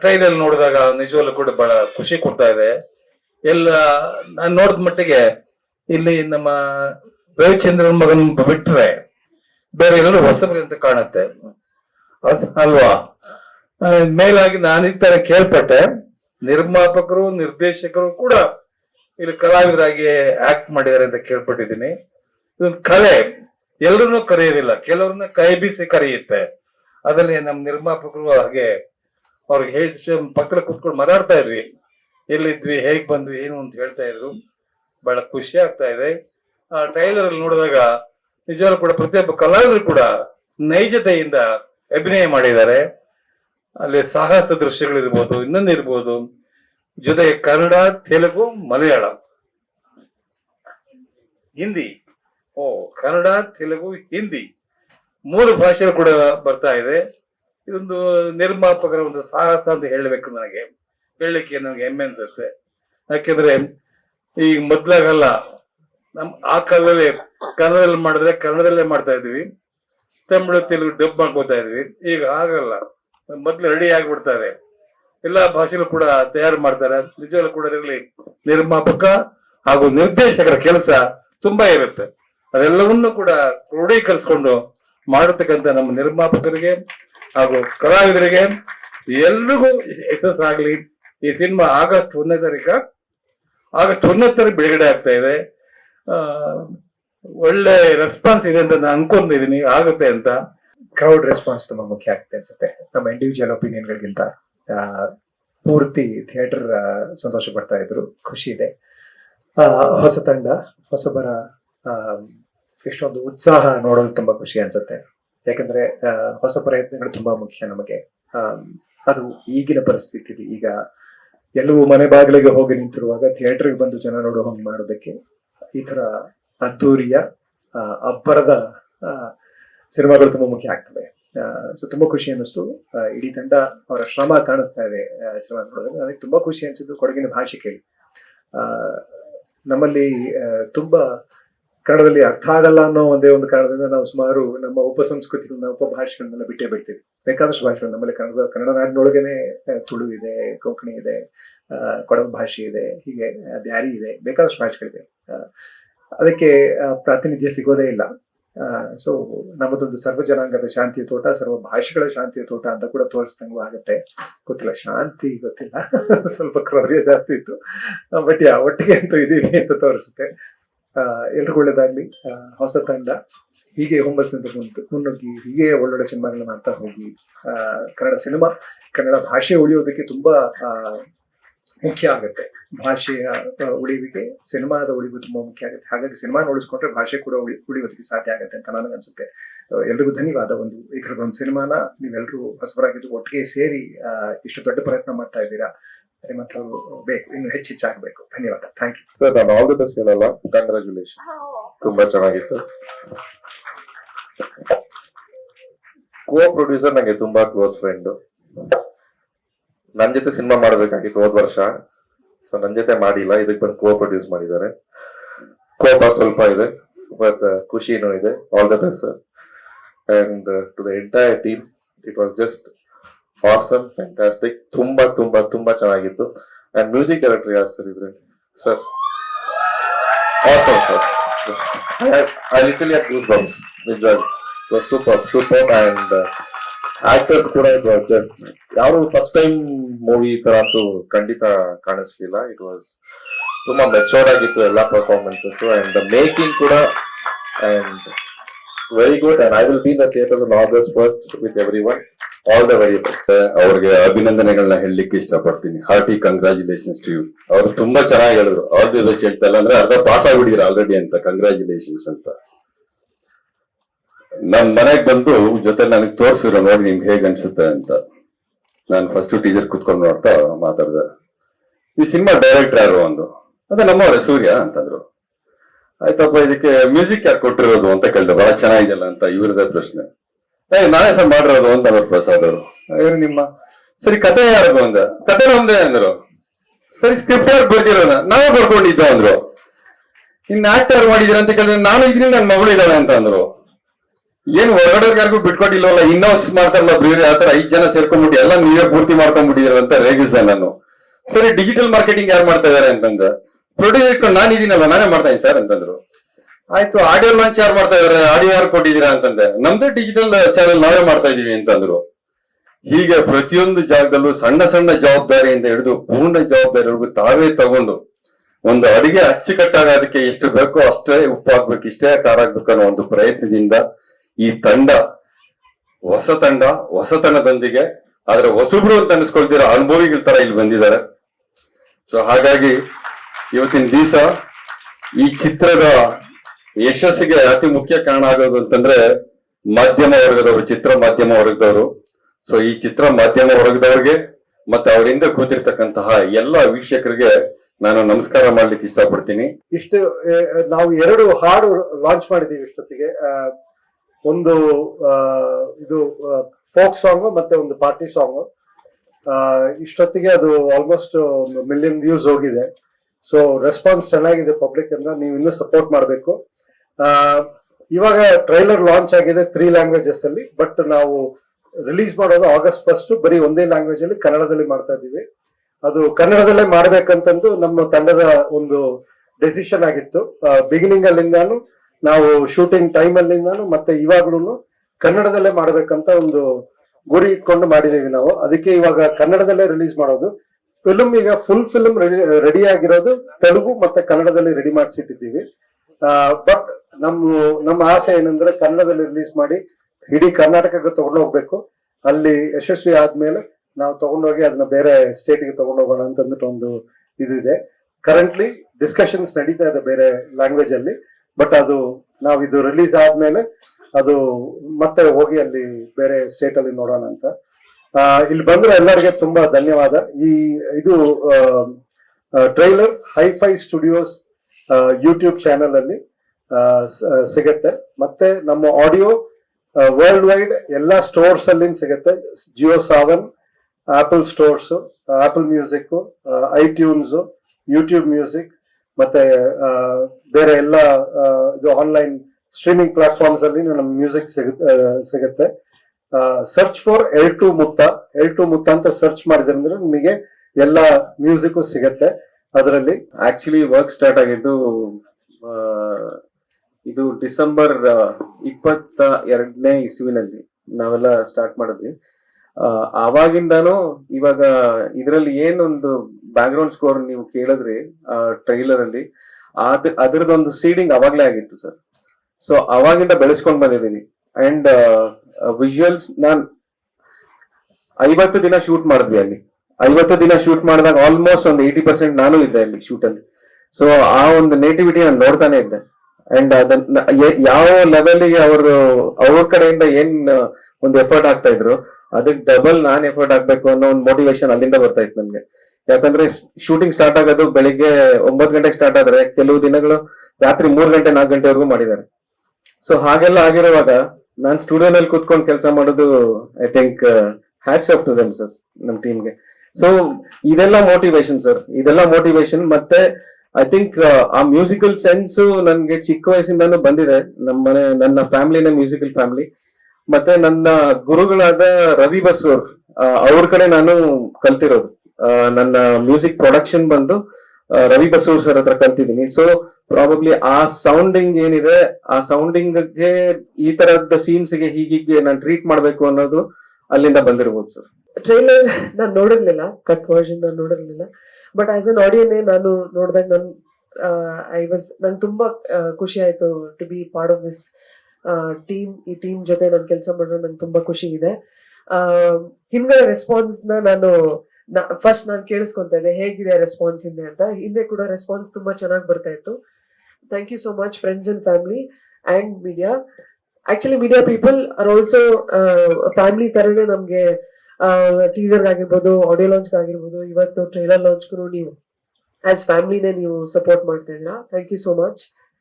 Trailer ನೋಡಿದಾಗ ನಿಜವಾಗ್ಲೂ ಕೂಡ ಬಹಳ ಖುಷಿ ಕೊಡ್ತಾ ಇದೆ. ಎಲ್ಲ, ನಾನು ನೋಡಿದ ಮಟ್ಟಿಗೆ ಇಲ್ಲಿ ನಮ್ಮ ರವಿಚಂದ್ರನ್ ಮಗನ್ ಬಿಟ್ರೆ ಬೇರೆ ಎಲ್ಲರೂ ಹೊಸಬರಿ ಅಂತ ಕಾಣುತ್ತೆ. ಅಲ್ವಾ? ಮೇಲಾಗಿ ನಾನು ಈ ತರ ಕೇಳ್ಪಟ್ಟೆ. ನಿರ್ಮಾಪಕರು, ನಿರ್ದೇಶಕರು ಕೂಡ ಇಲ್ಲಿ ಕಲಾವಿದರಾಗಿ ಆಕ್ಟ್ ಮಾಡಿದ್ದಾರೆ ಅಂತ ಕೇಳ್ಪಟ್ಟಿದ್ದೀನಿ. ಇದೊಂದು ಕಲೆ. ಎಲ್ಲರನ್ನೂ ಕರೆಯೋದಿಲ್ಲ. ಕೆಲವ್ರನ್ನ ಕೈ ಬೀಸಿ ಕರೆಯುತ್ತೆ. ಅದರಲ್ಲಿ ನಮ್ಮ ನಿರ್ಮಾಪಕರು ಹಾಗೆ ಅವ್ರಿಗೆ ಹೇಳಿ ಪಕ್ಕದಲ್ಲಿ ಕುತ್ಕೊಂಡು ಮಾತಾಡ್ತಾ ಇದ್ವಿ. ಎಲ್ಲಿದ್ವಿ, ಹೇಗ್ ಬಂದ್ವಿ, ಏನು ಅಂತ ಹೇಳ್ತಾ ಇದ್ರು. ಬಹಳ ಖುಷಿ ಆಗ್ತಾ ಇದೆ. ಆ ಟ್ರೈಲರ್ ಅಲ್ಲಿ ನೋಡಿದಾಗ ನಿಜವಾಗ್ಲೂ ಕೂಡ ಪ್ರತಿಯೊಬ್ಬ ಕಲಾವಿದರು ಕೂಡ ನೈಜತೆಯಿಂದ ಅಭಿನಯ ಮಾಡಿದ್ದಾರೆ. ಅಲ್ಲಿ ಸಾಹಸ ದೃಶ್ಯಗಳಿರ್ಬೋದು ಇನ್ನೊಂದು ಇರ್ಬೋದು ಜೊತೆಗೆ ಕನ್ನಡ, ತೆಲುಗು, ಮಲಯಾಳಂ. ಹಿಂದಿ. ಓ, ಕನ್ನಡ, ತೆಲುಗು, ಹಿಂದಿ. ಮೂರು ಭಾಷೆಗಳು ಕೂಡ ಬರ್ತಾ ಇದೆ. ಇದೊಂದು ನಿರ್ಮಾಪಕರ ಒಂದು ಸಾಹಸ ಅಂತ ಹೇಳಬೇಕು ನನಗೆ. ಹೇಳಲಿಕ್ಕೆ ನನಗೆ ಹೆಮ್ಮೆ ಅನ್ಸುತ್ತೆ. ಯಾಕೆಂದ್ರೆ ಈಗ ಮೊದ್ಲಾಗಲ್ಲ, ನಮ್ ಆ ಕಾಲದಲ್ಲಿ ಕನ್ನಡದಲ್ಲಿ ಮಾಡಿದ್ರೆ ಕನ್ನಡದಲ್ಲೇ ಮಾಡ್ತಾ ಇದ್ವಿ. ತಮಿಳು, ತೆಲುಗು ಡಬ್ ಮಾಡ್ಕೋತಾ ಇದ್ವಿ. ಈಗ ಆಗಲ್ಲ ಮೊದ್ಲು ರೆಡಿ ಆಗಿಬಿಡ್ತಾರೆ. ಎಲ್ಲಾ ಭಾಷೆಗಳು ಕೂಡ ತಯಾರು ಮಾಡ್ತಾರೆ. ನಿಜವಾಗ್ಲೂ ಕೂಡ ಇರಲಿ ನಿರ್ಮಾಪಕ ಹಾಗೂ ನಿರ್ದೇಶಕರ ಕೆಲಸ ತುಂಬಾ ಇರುತ್ತೆ. ಅದೆಲ್ಲವನ್ನೂ ಕೂಡ ಕ್ರೋಢೀಕರಿಸಿಕೊಂಡು ಮಾಡತಕ್ಕಂತ ನಮ್ಮ ನಿರ್ಮಾಪಕರಿಗೆ ಹಾಗೂ ಕಲಾವಿದರಿಗೆ ಎಲ್ರಿಗೂ ಯಶಸ್ ಆಗ್ಲಿ, ಈ ಸಿನಿಮಾ ಆಗಸ್ಟ್ ಒಂದನೇ ತಾರೀಕ, ಆಗಸ್ಟ್ ಒಂದನೇ ತಾರೀಕು ಬಿಡುಗಡೆ ಆಗ್ತಾ ಇದೆ. ಒಳ್ಳೆ ರೆಸ್ಪಾನ್ಸ್ ಇದೆ ಅಂತ ನಾನು ಅನ್ಕೊಂಡಿದೀನಿ, ಆಗುತ್ತೆ ಅಂತ. ಕ್ರೌಡ್ ರೆಸ್ಪಾನ್ಸ್ ತುಂಬಾ ಮುಖ್ಯ ಆಗುತ್ತೆ ಅನ್ಸುತ್ತೆ ನಮ್ಮ ಇಂಡಿವಿಜುವಲ್ ಒಪಿನಿಯನ್ಗಳಿಗಿಂತ ಪೂರ್ತಿ ಥಿಯೇಟರ್ ಸಂತೋಷ ಪಡ್ತಾ ಇದ್ರು. ಖುಷಿ ಇದೆ. ಹೊಸ ತಂಡ, ಹೊಸಬರ ಎಷ್ಟೊಂದು ಉತ್ಸಾಹ ನೋಡೋದು ತುಂಬಾ ಖುಷಿ ಅನ್ಸುತ್ತೆ. ಯಾಕಂದ್ರೆ ಹೊಸ ಪ್ರಯತ್ನಗಳು ತುಂಬಾ ಮುಖ್ಯ ನಮಗೆ. ಅದು ಈಗಿನ ಪರಿಸ್ಥಿತಿಲಿ ಈಗ ಎಲ್ಲವೂ ಮನೆ ಬಾಗಿಲಿಗೆ ಹೋಗಿ ನಿಂತಿರುವಾಗ ಥಿಯೇಟರ್ಗೆ ಬಂದು ಜನ ನೋಡೋ ಹಂಗೆ ಮಾಡೋದಕ್ಕೆ ಈ ತರ ಅದ್ದೂರಿಯ ಅಬ್ಬರದ ಸಿನಿಮಾಗಳು ತುಂಬಾ ಮುಖ್ಯ ಆಗ್ತವೆ. ಸೊ ತುಂಬಾ ಖುಷಿ ಅನ್ನಿಸ್ತು. ಇಡೀ ತಂಡ ಅವರ ಶ್ರಮ ಕಾಣಿಸ್ತಾ ಇದೆ ಸಿನಿಮಾ ನೋಡೋದ್ರೆ ನನಗೆ ತುಂಬಾ ಖುಷಿ ಅನ್ಸಿದ್ದು ಕೊಡಗಿನ ಭಾಷೆ ಕೇಳಿ. ನಮ್ಮಲ್ಲಿ ತುಂಬಾ ಕನ್ನಡದಲ್ಲಿ ಅರ್ಥ ಆಗಲ್ಲ ಅನ್ನೋ ಒಂದೇ ಒಂದು ಕಾರಣದಿಂದ ನಾವು ಸುಮಾರು ನಮ್ಮ ಉಪಸಂಸ್ಕೃತಿಗಳನ್ನ ಉಪಭಾಷೆಗಳನ್ನೆಲ್ಲ ಬಿಟ್ಟೇ ಬಿಡ್ತೀವಿ. ಬೇಕಾದಷ್ಟು ಭಾಷೆಗಳು ನಮ್ಮಲ್ಲಿ ಕನ್ನಡ ಕನ್ನಡ ನಾಡಿನೊಳಗೇನೆ ತುಳು ಇದೆ ಕೊಂಕಣಿ ಇದೆ ಕೊಡಗು ಭಾಷೆ ಇದೆ, ಹೀಗೆ ಬ್ಯಾರಿ ಇದೆ, ಬೇಕಾದಷ್ಟು ಭಾಷೆಗಳಿದೆ. ಅದಕ್ಕೆ ಪ್ರಾತಿನಿಧ್ಯ ಸಿಗೋದೇ ಇಲ್ಲ. ಸೊ ನಮ್ಮದೊಂದು ಸರ್ವ ಜನಾಂಗದ ಶಾಂತಿಯ ತೋಟ, ಸರ್ವ ಭಾಷೆಗಳ ಶಾಂತಿಯ ತೋಟ ಅಂತ ಕೂಡ ತೋರಿಸ್ದಂಗೂ ಆಗತ್ತೆ. ಗೊತ್ತಿಲ್ಲ, ಶಾಂತಿ ಗೊತ್ತಿಲ್ಲ. ಸ್ವಲ್ಪ ಕ್ರೌರ್ಯ ಜಾಸ್ತಿ ಇತ್ತು. ಬಟ್ ಯಾ, ಒಟ್ಟಿಗೆ ಅಂತೂ ಇದೀವಿ ಅಂತ ತೋರಿಸುತ್ತೆ. ಎಲ್ರಿಗೂ ಒಳ್ಳೇದಾಗ್ಲಿ. ಹೊಸ ತಂಡ. ಹೀಗೆ ಹುಮ್ಮಸ್ಸಿನಿಂದ ಮುಂದೆ, ಮುನ್ನುಗ್ಗಿ, ಹೀಗೆ ಒಳ್ಳೊಳ್ಳೆ ಸಿನಿಮಾಗಳನ್ನ ಮಾಡ್ತಾ ಹೋಗಿ. ಕನ್ನಡ ಸಿನಿಮಾ, ಕನ್ನಡ ಭಾಷೆ ಉಳಿಯೋದಕ್ಕೆ ತುಂಬಾ ಮುಖ್ಯ ಆಗುತ್ತೆ. ಭಾಷೆಯ ಉಳಿವಿಗೆ, ಸಿನಿಮಾದ ಉಳಿವು ತುಂಬಾ ಮುಖ್ಯ ಆಗುತ್ತೆ. ಹಾಗಾಗಿ ಸಿನಿಮಾ ಉಳಿಸ್ಕೊಂಡ್ರೆ ಭಾಷೆ ಕೂಡ ಉಳಿ, ಉಳಿಯೋದಕ್ಕೆ ಸಾಧ್ಯ ಆಗುತ್ತೆ ಅಂತ ನನಗೆ ಅನ್ಸುತ್ತೆ. ಎಲ್ರಿಗೂ ಧನ್ಯವಾದ. ಒಂದು ಥರದ ಒಂದು ಸಿನಿಮಾನ ನೀವೆಲ್ಲರೂ ಹೊಸಬರಾಗಿದ್ದು ಒಟ್ಟಿಗೆ ಸೇರಿ ಇಷ್ಟು ದೊಡ್ಡ ಪ್ರಯತ್ನ ಮಾಡ್ತಾ ಇದ್ದೀರಾ. ನಿಮ್ಮಂಥವ್ರು ಬೇಕು ಇನ್ನು ಹೆಚ್ಚು ಹೆಚ್ಚಾಗಬೇಕು ಧನ್ಯವಾದ. ಥ್ಯಾಂಕ್ ಯು ಸರ್ ನಾನು ಆಲ್ ದಿ ಬೆಸ್ಟ್ ಹೇಳಲ್ಲ. ಕಂಗ್ರ್ಯಾಚುಲೇಷನ್ ತುಂಬಾ ಚೆನ್ನಾಗಿತ್ತು. ಕೋ ಪ್ರೊಡ್ಯೂಸರ್ ನಂಗೆ ತುಂಬಾ ಕ್ಲೋಸ್ ಫ್ರೆಂಡ್ ನನ್ ಜೊತೆ ಸಿನಿಮಾ ಮಾಡ್ಬೇಕಾಗಿತ್ತು ಹೋದ್ ವರ್ಷ. ಸೊ ನನ್ ಜೊತೆ ಮಾಡಿಲ್ಲ. ಇದಕ್ಕೆ ಬಂದು ಕೋ ಪ್ರೊಡ್ಯೂಸ್ ಮಾಡಿದ್ದಾರೆ. ಕೋಪ ಸ್ವಲ್ಪ ಇದೆ. ಬಟ್ ಖುಷಿನೂ ಇದೆ. All the best sir and to the entire team it was just awesome fantastic ತುಂಬಾ ತುಂಬಾ ತುಂಬಾ ಚೆನ್ನಾಗಿತ್ತು. ಅಂಡ್ ಮ್ಯೂಸಿಕ್ ಡೈರೆಕ್ಟರ್ ಯಾರು ಸರ್ ಇದ್ರೆ sir awesome sir I literally goosebumps. ನಿಜವಾಗಿ ಸೂಪರ್ ಸೂಪರ್ uh, actors ಕೂಡ ಇದು ಜಸ್ಟ್ ಯಾರು ಫಸ್ಟ್ ಟೈಮ್ ಮೂವಿ ತರ ಅಂತೂ ಖಂಡಿತ ಕಾಣಿಸ್ಲಿಲ್ಲ. ಇಟ್ ವಾಸ್ ತುಂಬಾ ಮೆಚೋರ್ಡ್ ಆಗಿತ್ತು ಎಲ್ಲ ಪರ್ಫಾರ್ಮೆನ್ಸಸ್ ಅಂಡ್ ದ ಮೇಕಿಂಗ್ ಕೂಡ and very good and I will be the theatre August first with every one all the very best ಅವ್ರಿಗೆ ಅಭಿನಂದನೆಗಳನ್ನ ಹೇಳಲಿಕ್ಕೆ ಇಷ್ಟಪಡ್ತೀನಿ. ಹಾರ್ಟಿ ಕಂಗ್ರಾಚುಲೇಷನ್ಸ್ ಟು ಯು ಅವ್ರು ತುಂಬಾ ಚೆನ್ನಾಗಿ ಹೇಳಿದ್ರು. ಆಲ್ ದಿ ಹೇಳ್ತಲ್ಲ ಹೇಳ್ತಾ ಇಲ್ಲ ಅಂದ್ರೆ ಅರ್ಧ ಪಾಸ್ ಆಗ್ಬಿಡಿದ್ರು ಆಲ್ರೆಡಿ ಅಂತ. ಕಂಗ್ರಾಚುಲೇಷನ್ಸ್ ಅಂತ. ನನ್ ಮನೆಗ್ ಬಂದು ಜೊತೆ ನನಗೆ ತೋರ್ಸಿರೋ ನೋಡಿ ನಿಮ್ಗೆ ಹೇಗ್ ಅನ್ಸುತ್ತೆ ಅಂತ. ನಾನು ಫಸ್ಟ್ ಟೀಚರ್ ಕುತ್ಕೊಂಡು ನೋಡ್ತಾ ಮಾತಾಡ್ದೆ. ಈ ಸಿನಿಮಾ ಡೈರೆಕ್ಟರ್ ಯಾರು ಒಂದು ಅದೇ ನಮ್ಮವ್ರೆ, ಸೂರ್ಯ ಅಂತಂದ್ರು. ಆಯ್ತಪ್ಪ, ಇದಕ್ಕೆ ಮ್ಯೂಸಿಕ್ ಯಾರು ಕೊಟ್ಟಿರೋದು ಅಂತ ಕೇಳಿದೆ. ಬಹಳ ಚೆನ್ನಾಗಿದೆಯಲ್ಲ ಅಂತ, ಇವ್ರದೇ ಪ್ರಶ್ನೆ. ಏ, ನಾನೇ ಸರ್ ಮಾಡಿರೋದು ಅಂತ ಅವ್ರ ಪ್ರಸಾದ್ ಅವರು. ಏನು ನಿಮ್ಮ ಸರಿ, ಕತೆ ಯಾರದು ಅಂದ? ಕತೆ ನಮ್ದೇ ಅಂದ್ರು. ಸರಿ, ಸ್ಕ್ರಿಪ್ಟ್ ಯಾರು ಬರ್ದಿರೋದ ನಾವೇ ಬರ್ಕೊಂಡಿದ್ದ ಅಂದ್ರು. ಇನ್ ಆಕ್ಟ್ ಯಾರು ಮಾಡಿದಿರ ಅಂತ ಕೇಳಿದ್ರೆ ನಾನು ಇದ್ರಿ ನನ್ನ ಮಗಳು ಇದ್ದಾಳೆ ಅಂತ ಅಂದ್ರು. ಏನ್ ಹೊರಗಡೆ ಯಾರಿಗೂ ಬಿಟ್ಕೊಟ್ಟಿಲ್ವಲ್ಲ ಇನ್ನೋಸ್ ಮಾಡ್ತಾರಲ್ಲ ಬೇರೆ ಆತರ ಐದ್ ಜನ ಸೇರ್ಕೊಂಡ್ಬಿಟ್ಟು ಎಲ್ಲ ನೀವೇ ಪೂರ್ತಿ ಮಾಡ್ಕೊಂಡ್ಬಿಟ್ಟಿದ್ರ ಅಂತ ರೇಗಿಸ್ದೆ ನಾನು. ಸರಿ ಡಿಜಿಟಲ್ ಮಾರ್ಕೆಟಿಂಗ್ ಯಾರು ಮಾಡ್ತಾ ಇದಾರೆ ಅಂತಂದ. ಪ್ರೊಡ್ಯೂಸ್ ಇಟ್ಕೊಂಡು ನಾನು ಇದೀನಲ್ಲ ನಾನೇ ಮಾಡ್ತಾ ಇದ್ದೀನಿ ಸರ್ ಅಂತಂದ್ರು. ಆಯ್ತು ಆಡಿಯೋ ಲಾಂಚ್ ಯಾರು ಮಾಡ್ತಾ ಇದಾರೆ ಆಡಿಯೋ ಯಾರು ಕೊಟ್ಟಿದ್ದೀರಾ ಅಂತಂದೆ ನಮ್ದೇ ಡಿಜಿಟಲ್ ಚಾನೆಲ್ ನಾವೇ ಮಾಡ್ತಾ ಇದೀವಿ ಅಂತಂದ್ರು. ಹೀಗೆ ಪ್ರತಿಯೊಂದು ಜಾಗದಲ್ಲೂ ಸಣ್ಣ ಸಣ್ಣ ಜವಾಬ್ದಾರಿಯಿಂದ ಹಿಡಿದು ಪೂರ್ಣ ಜವಾಬ್ದಾರಿವರೆಗೂ ತಾವೇ ತಗೊಂಡು ಒಂದು ಅಡಿಗೆ ಅಚ್ಚುಕಟ್ಟಾಗ ಅದಕ್ಕೆ ಎಷ್ಟು ಬೇಕೋ ಅಷ್ಟೇ ಉಪ್ಪು ಹಾಕ್ಬೇಕು ಇಷ್ಟೇ ಖಾರ ಹಾಕ್ಬೇಕು ಅನ್ನೋ ಒಂದು ಪ್ರಯತ್ನದಿಂದ ಈ ತಂಡ, ಹೊಸ ತಂಡ, ಹೊಸತನದೊಂದಿಗೆ, ಆದ್ರೆ ಹೊಸಬ್ರು ಅಂತ ಅನ್ಸ್ಕೊಳ್ತಿರೋ, ಅನುಭವಿಗಳ ತರ ಇಲ್ಲಿ ಬಂದಿದ್ದಾರೆ. ಸೊ ಹಾಗಾಗಿ ಇವತ್ತಿನ ದಿವಸ ಈ ಚಿತ್ರದ ಯಶಸ್ಸಿಗೆ ಅತಿ ಮುಖ್ಯ ಕಾರಣ ಆಗೋದು ಅಂತಂದ್ರೆ ಮಾಧ್ಯಮ ವರ್ಗದವರು, ಚಿತ್ರ ಮಾಧ್ಯಮ ವರ್ಗದವರು. ಸೊ ಈ ಚಿತ್ರ ಮಾಧ್ಯಮ ವರ್ಗದವ್ರಿಗೆ ಮತ್ತೆ ಅವರಿಂದ ಕೂತಿರ್ತಕ್ಕಂತಹ ಎಲ್ಲ ವೀಕ್ಷಕರಿಗೆ ನಾನು ನಮಸ್ಕಾರ ಮಾಡ್ಲಿಕ್ಕೆ ಇಷ್ಟಪಡ್ತೀನಿ. ಇಷ್ಟು ನಾವು ಎರಡು ಹಾಡು ಲಾಂಚ್ ಮಾಡಿದೀವಿ ಇಷ್ಟೊತ್ತಿಗೆ. ಒಂದು ಇದು ಫೋಕ್ ಸಾಂಗ್ ಮತ್ತೆ ಒಂದು ಪಾರ್ಟಿ ಸಾಂಗ್ ಇಷ್ಟೊತ್ತಿಗೆ ಅದು ಆಲ್ಮೋಸ್ಟ್ ಮಿಲಿಯನ್ ವ್ಯೂಸ್ ಹೋಗಿದೆ. ಸೊ ರೆಸ್ಪಾನ್ಸ್ ಚೆನ್ನಾಗಿದೆ ಪಬ್ಲಿಕ್ ಇಂದ, ನೀವು ಇನ್ನೂ ಸಪೋರ್ಟ್ ಮಾಡಬೇಕು. ಇವಾಗ ಟ್ರೈಲರ್ ಲಾಂಚ್ ಆಗಿದೆ ತ್ರೀ ಲ್ಯಾಂಗ್ವೇಜಸ್ ಅಲ್ಲಿ ಬಟ್ ನಾವು ರಿಲೀಸ್ ಮಾಡೋದು ಆಗಸ್ಟ್ ಫಸ್ಟ್ ಬರೀ ಒಂದೇ ಲ್ಯಾಂಗ್ವೇಜ್ ಅಲ್ಲಿ ಕನ್ನಡದಲ್ಲಿ ಮಾಡ್ತಾ ಇದ್ದೀವಿ. ಅದು ಕನ್ನಡದಲ್ಲೇ ಮಾಡ್ಬೇಕಂತಂದು ನಮ್ಮ ತಂಡದ ಒಂದು ಡೆಸಿಷನ್ ಆಗಿತ್ತು. ಬಿಗಿನಿಂಗ್ ಅಲ್ಲಿಂದಾನು ನಾವು ಶೂಟಿಂಗ್ ಟೈಮ್ ಅಲ್ಲಿಂದಾನು ಮತ್ತೆ ಇವಾಗ್ಲೂ ಕನ್ನಡದಲ್ಲೇ ಮಾಡ್ಬೇಕಂತ ಒಂದು ಗುರಿ ಇಟ್ಕೊಂಡು ಮಾಡಿದೀವಿ ನಾವು. ಅದಕ್ಕೆ ಇವಾಗ ಕನ್ನಡದಲ್ಲೇ ರಿಲೀಸ್ ಮಾಡೋದು. ಫಿಲ್ಮ್ ಈಗ ಫುಲ್ ಫಿಲ್ಮ್ ರೆಡಿ ಆಗಿರೋದು ತೆಲುಗು ಮತ್ತೆ ಕನ್ನಡದಲ್ಲಿ ರೆಡಿ ಮಾಡಿಸಿಟ್ಟಿದ್ದೀವಿ. ಬಟ್ ನಮ್ಮ ನಮ್ಮ ಆಸೆ ಏನಂದ್ರೆ ಕನ್ನಡದಲ್ಲಿ ರಿಲೀಸ್ ಮಾಡಿ ಇಡೀ ಕರ್ನಾಟಕಕ್ಕೆ ತಗೊಂಡು ಹೋಗ್ಬೇಕು. ಅಲ್ಲಿ ಯಶಸ್ವಿ ಆದ್ಮೇಲೆ ನಾವು ತಗೊಂಡೋಗಿ ಅದನ್ನ ಬೇರೆ ಸ್ಟೇಟ್ಗೆ ತಗೊಂಡೋಗೋಣ ಅಂತ ಅಂದ್ಬಿಟ್ಟು ಒಂದು ಇದಿದೆ. ಕರೆಂಟ್ಲಿ ಡಿಸ್ಕಷನ್ಸ್ ನಡೀತಾ ಇದೆ ಬೇರೆ ಲ್ಯಾಂಗ್ವೇಜ್ ಅಲ್ಲಿ ಬಟ್ ಅದು ನಾವು ಇದು ರಿಲೀಸ್ ಆದ್ಮೇಲೆ ಅದು ಮತ್ತೆ ಹೋಗಿ ಅಲ್ಲಿ ಬೇರೆ ಸ್ಟೇಟ್ ಅಲ್ಲಿ ನೋಡೋಣ ಅಂತ. ಇಲ್ಲಿ ಬಂದ್ರೆ ಎಲ್ಲರಿಗೆ ತುಂಬಾ ಧನ್ಯವಾದ. ಈ, ಇದು trailer hifi studios YouTube channel ಅಲ್ಲಿ ಸಿಗತ್ತೆ. ಮತ್ತೆ ನಮ್ಮ ಆಡಿಯೋ ವರ್ಲ್ಡ್ ವೈಡ್ ಎಲ್ಲ ಸ್ಟೋರ್ಸ್ ಅಲ್ಲಿ ಸಿಗತ್ತೆ. Jio Saavn Apple stores Apple Music iTunes YouTube Music ಮತ್ತೆ ಬೇರೆ ಎಲ್ಲ ಇದು ಆನ್ಲೈನ್ ಸ್ಟ್ರೀಮಿಂಗ್ ಪ್ಲಾಟ್ಫಾರ್ಮ್ಸ್ ಅಲ್ಲಿ ನಮ್ಮ ಮ್ಯೂಸಿಕ್ ಸಿಗುತ್ತೆ. ಸರ್ಚ್ ಫಾರ್ ಎಲ್ ಟು ಮುತ್ತ ಎಲ್ ಟು ಮುತ್ತ ಅಂತ ಸರ್ಚ್ ಮಾಡಿದ್ರೆ ಅಂದ್ರೆ ನಿಮಗೆ ಎಲ್ಲ ಮ್ಯೂಸಿಕ್ ಸಿಗತ್ತೆ ಅದರಲ್ಲಿ. ಆಕ್ಚುಲಿ ವರ್ಕ್ ಸ್ಟಾರ್ಟ್ ಆಗಿದ್ದು ಇದು ಡಿಸೆಂಬರ್ ಇಪ್ಪತ್ತ ಎರಡನೇ ಇಸುವಿನಲ್ಲಿ ನಾವೆಲ್ಲ ಸ್ಟಾರ್ಟ್ ಮಾಡಿದ್ವಿ. ಆ, ಆವಾಗಿಂದಾನು ಇವಾಗ ಇದರಲ್ಲಿ ಏನೊಂದು ಬ್ಯಾಕ್ ಸ್ಕೋರ್ ನೀವು ಕೇಳಿದ್ರಿ ಟ್ರೈಲರ್ ಅಲ್ಲಿ ಅದ್ ಅದರದೊಂದು ಸೀಡಿಂಗ್ ಅವಾಗ್ಲೇ ಆಗಿತ್ತು ಸರ್ ಸೊ ಅವಾಗಿಂದ ಬೆಳೆಸ್ಕೊಂಡ್ ಬಂದಿದ್ದೀನಿ. ಅಂಡ್ ವಿಜುವಲ್ಸ್ ನಾನ್ ಐವತ್ತು ದಿನ ಶೂಟ್ ಮಾಡಿದ್ವಿ ಅಲ್ಲಿ. ಐವತ್ತು ದಿನ ಶೂಟ್ ಮಾಡಿದಾಗ ಆಲ್ಮೋಸ್ಟ್ ಒಂದು ಏಯ್ಟಿ ಪರ್ಸೆಂಟ್ ನಾನು ಇದ್ದೆ ಅಲ್ಲಿ ಶೂಟ್ ಅಲ್ಲಿ. ಸೊ ಆ ಒಂದು ನೇಟಿವಿಟಿ ನಾನು ನೋಡ್ತಾನೆ ಇದ್ದೆ. ಅಂಡ್ ಅದನ್ನ ಯ- ಯಾವ ಲೆವೆಲ್ಗೆ ಅವರು, ಅವ್ರ ಕಡೆಯಿಂದ ಏನ್ ಒಂದು ಎಫರ್ಟ್ ಆಗ್ತಾ ಇದ್ರು, ಅದಕ್ಕೆ ಡಬಲ್ ನಾನ್ ಎಫರ್ಟ್ ಆಗ್ಬೇಕು ಅನ್ನೋ ಒಂದು ಮೋಟಿವೇಶನ್ ಅಲ್ಲಿಂದ ಬರ್ತಾ ಇತ್ತು ನನ್ಗೆ. ಯಾಕಂದ್ರೆ ಶೂಟಿಂಗ್ ಸ್ಟಾರ್ಟ್ ಆಗೋದು ಬೆಳಿಗ್ಗೆ ಒಂಬತ್ತು ಗಂಟೆಗೆ ಸ್ಟಾರ್ಟ್ ಆದ್ರೆ ಕೆಲವು ದಿನಗಳು ರಾತ್ರಿ ಮೂರ್ ಗಂಟೆ, ನಾಲ್ಕು ಗಂಟೆವರೆಗೂ ಮಾಡಿದ್ದಾರೆ. ಸೊ ಹಾಗೆಲ್ಲ ಆಗಿರುವಾಗ ನಾನ್ ಸ್ಟುಡಿಯೋನಲ್ಲಿ ಕೂತ್ಕೊಂಡು ಕೆಲಸ ಮಾಡೋದು I think hats off to them sir ನಮ್ಮ ಟೀಮ್ಗೆ ಸೊ ಇದೆಲ್ಲ ಮೋಟಿವೇಶನ್ ಸರ್ ಇದೆಲ್ಲ ಮೋಟಿವೇಶನ್ ಮತ್ತೆ ಐ ಥಿಂಕ್ ಆ ಮ್ಯೂಸಿಕಲ್ ಸೆನ್ಸ್ ನನ್ಗೆ ಚಿಕ್ಕ ವಯಸ್ಸಿಂದಾನು ಬಂದಿದೆ. ನಮ್ಮ ಮನೆ, ನನ್ನ ಫ್ಯಾಮಿಲಿನ ಮ್ಯೂಸಿಕಲ್ ಫ್ಯಾಮಿಲಿ ಮತ್ತೆ ನನ್ನ ಗುರುಗಳಾದ ರವಿ ಬಸೂರ್ ಅವ್ರ ಕಡೆ ನಾನು ಕಲ್ತಿರೋದು. ನನ್ನ ಮ್ಯೂಸಿಕ್ ಪ್ರೊಡಕ್ಷನ್ ಬಂದು ರವಿ ಬಸೂರ್ ಸರ್ ಹತ್ರ ಕಲ್ತಿದ್ದೀನಿ. ಸೊ ಪ್ರಾಬಬ್ಲಿ ಆ ಸೌಂಡಿಂಗ್ ಏನಿದೆ, ಆ ಸೌಂಡಿಂಗ್ಗೆ ಈ ತರದ ಸೀನ್ಸ್ಗೆ ಹೀಗೀಗೆ ನಾನು ಟ್ರೀಟ್ ಮಾಡ್ಬೇಕು ಅನ್ನೋದು ಅಲ್ಲಿಂದ ಬಂದಿರ್ಬೋದು ಸರ್ ಟ್ರೈಲರ್ ನಾನು ನೋಡಿರ್ಲಿಲ್ಲ ಕಟ್ ವರ್ಷನ್ ನಾನು ನೋಡಿರ್ಲಿಲ್ಲ. ಬಟ್ ಆಸ್ ಅನ್ ಆಡಿಯನ್ನೇ ನಾನು ನೋಡಿದಾಗ ನನ್ ಐ ವಾಸ್ ನಂಗೆ ತುಂಬಾ ಖುಷಿ ಆಯ್ತು to be part of this team ಈ ಟೀಮ್ ಜೊತೆ ನಾನು ಕೆಲಸ ಮಾಡೋದು ನಂಗೆ ತುಂಬಾ ಖುಷಿ ಇದೆ. ಹಿಂದೆ ರೆಸ್ಪಾನ್ಸ್ ನಾನು ಫಸ್ಟ್ ನಾನು ಕೇಳಿಸ್ಕೊಂತ ಇದ್ದೆ, ಹೇಗಿದೆ ರೆಸ್ಪಾನ್ಸ್ ಹಿಂದೆ ಅಂತ. ಹಿಂದೆ ಕೂಡ ರೆಸ್ಪಾನ್ಸ್ ತುಂಬಾ ಚೆನ್ನಾಗಿ ಬರ್ತಾ ಇತ್ತು. Thank you so much friends and family and media actually media people are also family ತರನೇ ನಮ್ಗೆ ಟೀಸರ್ ಆಗಿರ್ಬೋದು ಆಡಿಯೋ ಲಾಂಚ್ ಆಗಿರ್ಬೋದು ಇವತ್ತು ಟ್ರೈಲರ್ ಲಾಂಚ್ಗೂ ನೀವು ಆಸ್ ಫ್ಯಾಮಿಲಿನೇ ನೀವು ಸಪೋರ್ಟ್ ಮಾಡ್ತಾ ಇದ್ದೀರಾ ಥ್ಯಾಂಕ್ ಯು ಸೋ ಮಚ್